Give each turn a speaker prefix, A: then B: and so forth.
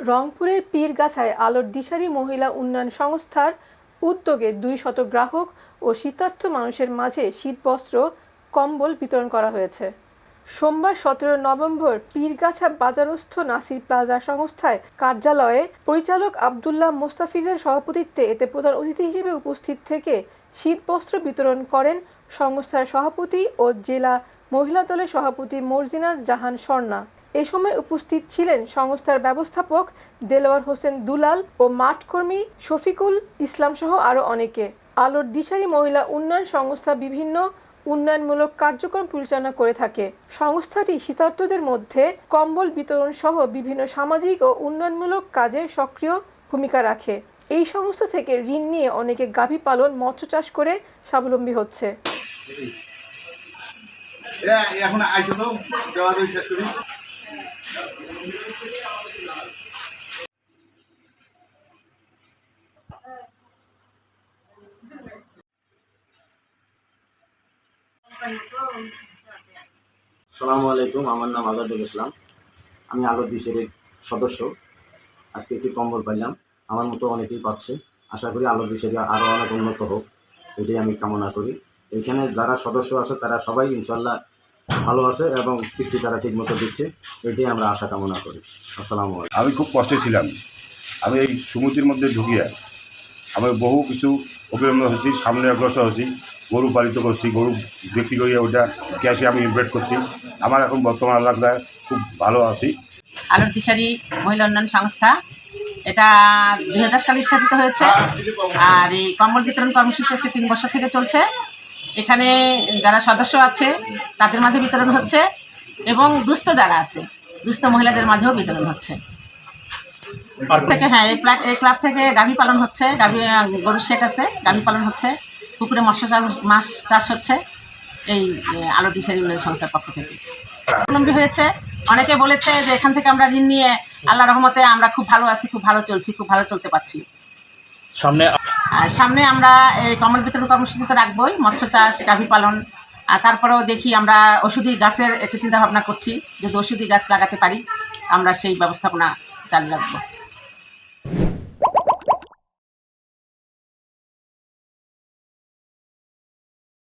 A: রংপুরের পীরগাছায় আলোর দিশারি মহিলা উন্নয়ন সংস্থার উদ্যোগে দুই শত গ্রাহক ও শীতার্থ মানুষের মাঝে শীতবস্ত্র, কম্বল বিতরণ করা হয়েছে। সোমবার সতেরো নভেম্বর পীরগাছা বাজারস্থ নাসির প্লাজা সংস্থায় কার্যালয়ে পরিচালক আবদুল্লাহ মোস্তাফিজের সভাপতিত্বে এতে প্রধান অতিথি হিসেবে উপস্থিত থেকে শীতবস্ত্র বিতরণ করেন সংস্থার সভাপতি ও জেলা মহিলা দলের সভাপতি মর্জিনা জাহান স্বর্ণা। এ সময় উপস্থিত ছিলেন সংস্থার ব্যবস্থাপক দেলোয়ার হোসেন দুলাল ও মাঠকর্মী শফিকুল ইসলাম সহ আরও অনেকে। আলোর দিশারি মহিলা উন্নয়ন সংস্থা বিভিন্ন উন্নয়নমূলক কার্যক্রম পরিচালনা করে থাকে। সংস্থাটি শীতার্থদের মধ্যে কম্বল বিতরণ সহ বিভিন্ন সামাজিক ও উন্নয়নমূলক কাজে সক্রিয় ভূমিকা রাখে। এই সংস্থা থেকে ঋণ নিয়ে অনেকে গাভী পালন, মৎস্য চাষ করে স্বাবলম্বী হচ্ছে।
B: সালামু আলাইকুম, আমার নাম আজাদুল ইসলাম। আমি আলোর দিশের সদস্য। আজকে একটি কম্বল পাইলাম। আমার মতো অনেকেই পাচ্ছে। আশা করি আলোর দিশের আরও অনেক উন্নত হোক। এটাই আমি কামনা করি। এখানে যারা সদস্য আছে, তারা সবাই ইনশাল্লাহ ভালো আছে এবং কিস্তি তারা ঠিকমতো দিচ্ছে এটাই আমরা আশা কামনা করি। আসসালামু আলাইকুম।
C: আমি খুব কষ্টে ছিলাম। আমি এই সমুদ্রের মধ্যে ঢুকিয়ে আমি বহু কিছু অবিলম্ব হয়েছি সামনে অগ্রসর হয়েছি গরু পালিত করছি গরু বিক্রি করিয়ে ওটা ক্যাশে আমি ইনভেস্ট করছি। আমার এখন বর্তমান এলাকায় খুব ভালো আছি।
D: আলোর দিশারি মহিলা উন্নয়ন সংস্থা এটা দুই হাজার সালে স্থাপিত হয়েছে। আর এই কম্বল বিতরণ কর্মসূচি আজকে তিন বছর থেকে চলছে। এখানে যারা সদস্য আছে তাদের মাঝে বিতরণ হচ্ছে এবং দুস্থ যারা আছে দুস্থ মহিলাদের মাঝেও বিতরণ হচ্ছে। থেকে? হ্যাঁ এই ক্লাব এই ক্লাব থেকে গাভী পালন হচ্ছে গাভী গরুর শেট আছে গাভী পালন হচ্ছে পুকুরে মৎস্য চাষ মাছ চাষ হচ্ছে এই আলো দিশারি সংস্থার পক্ষ থেকে। স্বাবলম্বী হয়েছে। অনেকে বলেছে যে এখান থেকে আমরা ঋণ নিয়ে আল্লাহ রহমতে আমরা খুব ভালো আছি খুব ভালো চলছি খুব ভালো চলতে পারছি।
E: সামনে
D: আর সামনে আমরা এই কমল বিতরণ কর্মসূচি তো রাখবোই, মৎস্য চাষ, গাভী পালন, আর তারপরেও দেখি আমরা ওষুধি গাছের একটু চিন্তা ভাবনা করছি, যদি ওষুধি গাছ লাগাতে পারি, আমরা সেই ব্যবস্থাপনা চালু রাখব।